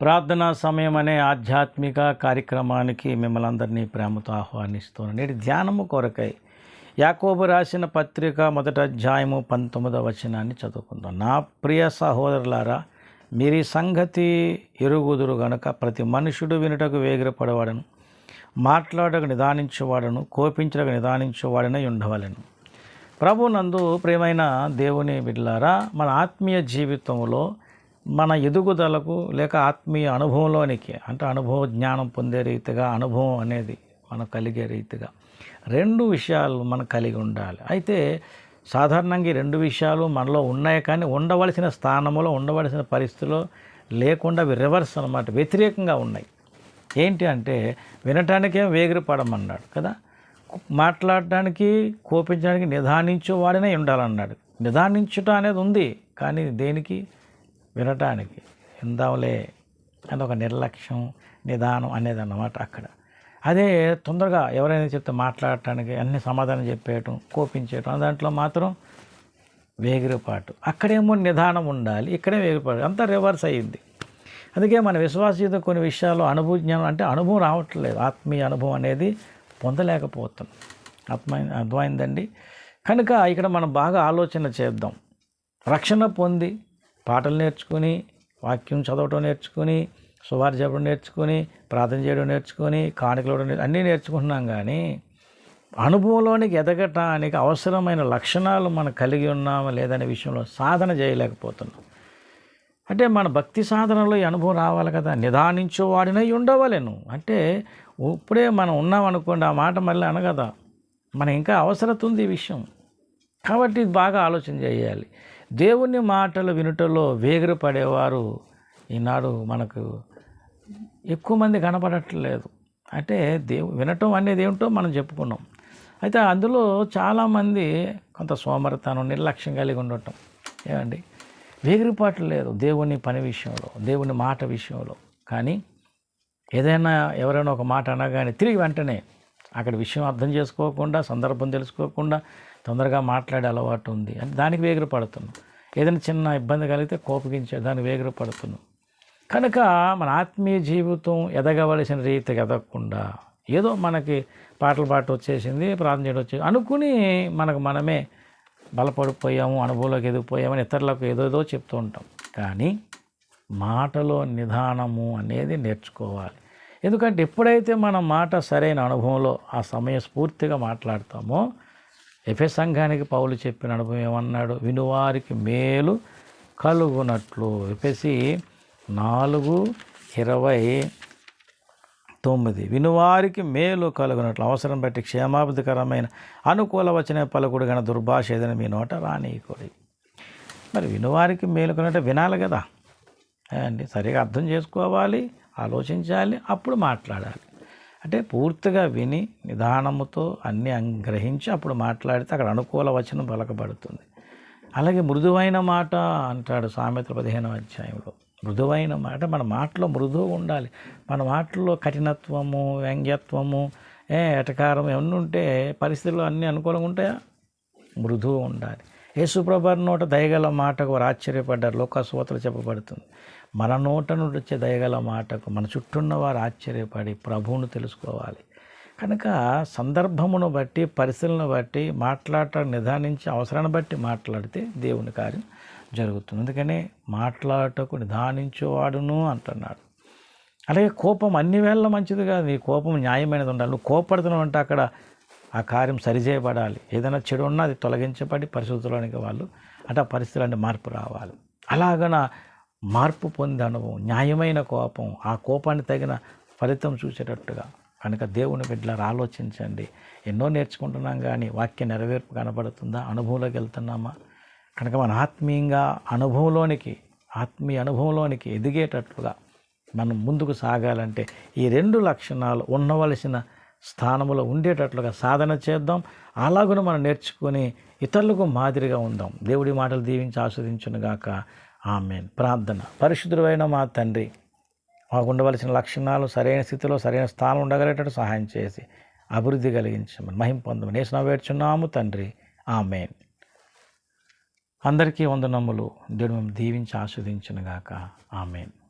ప్రార్థనా సమయం అనే ఆధ్యాత్మిక కార్యక్రమానికి మిమ్మల్ని అందరినీ ప్రేమతో ఆహ్వానిస్తున్నాను నేటి ధ్యానము కొరకై యాకోబు రాసిన పత్రిక మొదట అధ్యాయము పంతొమ్మిదవ వచనాన్ని చదువుకుందాం. నా ప్రియ సహోదరులారా మీరు ఈ సంగతి ఎరుగుదురు గనుక ప్రతి మనుషుడు వినుటకు వేగిరపడవాడను మాట్లాడక నిదానించేవాడను కోపించడకు నిదానించేవాడనే ఉండవలను. ప్రభు నందు ప్రేమైన దేవుని బిడ్డలారా మన ఆత్మీయ జీవితంలో మన ఎదుగుదలకు లేక ఆత్మీయ అనుభవంలోనికి అంటే అనుభవ జ్ఞానం పొందే రీతిగా అనుభవం అనేది మనకు కలిగే రీతిగా రెండు విషయాలు మనం కలిగి ఉండాలి. అయితే సాధారణంగా ఈ రెండు విషయాలు మనలో ఉన్నాయి కానీ ఉండవలసిన స్థానంలో ఉండవలసిన పరిస్థితిలో లేకుండా అవి రివర్స్ అనమాట వ్యతిరేకంగా ఉన్నాయి. ఏంటి అంటే వినటానికేం వేగిరపడమన్నాడు కదా. మాట్లాడటానికి కోపించడానికి నిదానించేవాడనే ఉండాలన్నాడు. నిదానించుట అనేది ఉంది కానీ దేనికి? వినటానికి ఇందాంలే అని ఒక నిర్లక్ష్యం నిదానం అనేది అన్నమాట అక్కడ. అదే తొందరగా ఎవరైనా చెప్తే మాట్లాడటానికి అన్ని సమాధానం చెప్పేయటం కోపించేయటం దాంట్లో మాత్రం వేగిరపాటు. అక్కడేమో నిదానం ఉండాలి ఇక్కడే వేగిరపాటు అంతా రివర్స్ అయ్యింది. అందుకే మన విశ్వాస కొన్ని విషయాల్లో అనుభవ జ్ఞానం అంటే అనుభవం రావట్లేదు. ఆత్మీయ అనుభవం అనేది పొందలేకపోతున్నాం. ఆత్మ అర్థమైందండి? కనుక ఇక్కడ మనం బాగా ఆలోచన చేద్దాం. రక్షణ పొంది పాటలు నేర్చుకుని వాక్యం చదవటం నేర్చుకుని సువారి చెప్పడం నేర్చుకొని ప్రార్థన చేయడం నేర్చుకొని కాணிకలు అన్నీ నేర్చుకుంటున్నాం కానీ అనుభవంలోనికి ఎదగటానికి అవసరమైన లక్షణాలు మనం కలిగి ఉన్నామా లేదనే విషయంలో సాధన చేయలేకపోతున్నాం. అంటే మన భక్తి సాధనలో ఈ అనుభవం రావాలి కదా నిదానించేవాడినై ఉండవలేను. అంటే ఇప్పుడే మనం ఉన్నామనుకోండి ఆ మాట మళ్ళీ అనగదా? మన ఇంకా అవసరత ఉంది ఈ విషయం. కాబట్టి బాగా ఆలోచన చేయాలి. దేవుని మాటలు వినుటలో వేగిరి పడేవారు ఈనాడు మనకు ఎక్కువ మంది కనపడట్లేదు. అంటే దేవు వినటం అనేది ఏమిటో మనం చెప్పుకున్నాం. అయితే అందులో చాలామంది కొంత సోమరతనం నిర్లక్ష్యం కలిగి ఉండటం. ఏమండి? వేగిరిపాటు లేదు దేవుని పని విషయంలో దేవుని మాట విషయంలో. కానీ ఏదైనా ఎవరైనా ఒక మాట అనగానే తిరిగి వెంటనే అక్కడ విషయం అర్థం చేసుకోకుండా సందర్భం తెలుసుకోకుండా తొందరగా మాట్లాడే అలవాటు ఉంది. అంటే దానికి వేగులు పడుతున్నాం ఏదైనా చిన్న ఇబ్బంది కలిగితే కోపగించే దానికి వేగిరి పడుతున్నాం కనుక మన ఆత్మీయ జీవితం ఎదగవలసిన రీతి ఎదగకుండా ఏదో మనకి పాటలు పాట వచ్చేసింది ప్రార్థన చేయడం వచ్చేసి అనుకుని మనకు మనమే బలపడిపోయాము అనుభవంలోకి ఎదిగిపోయామని ఇతరులకు ఏదోదో చెప్తూ ఉంటాం. కానీ మాటలో నిదానము అనేది నేర్చుకోవాలి. ఎందుకంటే ఎప్పుడైతే మన మాట సరైన అనుభవంలో ఆ సమయ స్ఫూర్తిగా మాట్లాడతామో ఎఫే సంఘానికి పౌలు చెప్పిన అనుభవం ఏమన్నాడు? వినువారికి మేలు కలుగునట్లు. ఎఫెసి నాలుగు ఇరవై తొమ్మిది. వినువారికి మేలు కలుగునట్లు. అవసరం బట్టి క్షేమాభిధికరమైన అనుకూల వచన పలుకుడు కానీ దుర్భాష ఏదైనా మీ నోట రానియకూడదు. మరి వినువారికి మేలు కలుగునంటే వినాలి కదా? అండి సరిగా అర్థం చేసుకోవాలి. ఆలోచించాలి అప్పుడు మాట్లాడాలి. అంటే పూర్తిగా విని నిదానముతో అన్నీ అంగ్రహించి అప్పుడు మాట్లాడితే అక్కడ అనుకూల వచనం పలకబడుతుంది. అలాగే మృదువైన మాట అంటాడు సామెత పదిహేను అధ్యాయంలో. మృదువైన మాట మన మాటలో మృదువు ఉండాలి. మన మాటల్లో కఠినత్వము వ్యంగ్యత్వము ఏ ఎటకారం ఇవన్నీ ఉంటే పరిస్థితుల్లో అన్నీ అనుకూలంగా ఉంటాయా? మృదువు ఉండాలి. యేసుప్రభర్ నోట దయగల మాటకు వారు ఆశ్చర్యపడ్డారు. లోకస్వతలు చెప్పబడుతుంది. మన నోట నుండి వచ్చే దయగల మాటకు మన చుట్టూన్న వారు ఆశ్చర్యపడి ప్రభువును తెలుసుకోవాలి. కనుక సందర్భమును బట్టి పరిస్థితులను బట్టి మాట్లాడటం నిదానించి అవసరాన్ని బట్టి మాట్లాడితే దేవుని కార్యం జరుగుతుంది. అందుకనే మాట్లాడటకు నిదానించేవాడును అంటున్నాడు. అలాగే కోపం అన్ని వేళ మంచిది కాదు. నీ కోపం న్యాయమైనది ఉండాలి. నువ్వు కోపడుతున్నావు అంటే అక్కడ ఆ కార్యం సరిచేయబడాలి. ఏదైనా చెడు ఉన్నా అది తొలగించబడి పరిస్థితుల్లోనికి వాళ్ళు అంటే ఆ పరిస్థితులన్నీ మార్పు రావాలి. అలాగన మార్పు పొంది అనుభవం న్యాయమైన కోపం ఆ కోపాన్ని తగిన ఫలితం చూసేటట్టుగా. కనుక దేవుని బిడ్డలారు ఆలోచించండి. ఎన్నో నేర్చుకుంటున్నాం కానీ వాక్య నెరవేర్పు కనబడుతుందా? అనుభవంలోకి వెళ్తున్నామా? కనుక మన ఆత్మీయంగా అనుభవంలోనికి ఆత్మీయ అనుభవంలోనికి ఎదిగేటట్లుగా మనం ముందుకు సాగాలంటే ఈ రెండు లక్షణాలు ఉండవలసిన స్థానంలో ఉండేటట్లుగా సాధన చేద్దాం. అలాగున మనం నేర్చుకొని ఇతరులకు మాదిరిగా ఉందాం. దేవుడి మాటలు దీవించి ఆస్వాదించునుగాక ఆమెన్. ప్రార్థన. పరిశుద్ధుడైన మా తండ్రి మాకు ఉండవలసిన లక్షణాలు సరైన స్థితిలో సరైన స్థానం ఉండగలిగేటట్టు సహాయం చేసి అభివృద్ధి కలిగించమని మహిం పొందమని నేసిన వేర్చున్నాము తండ్రి. ఆమెన్. అందరికీ వందనములు. దేవుడు మేము దీవించి ఆస్వాదించునుగాక ఆమెన్.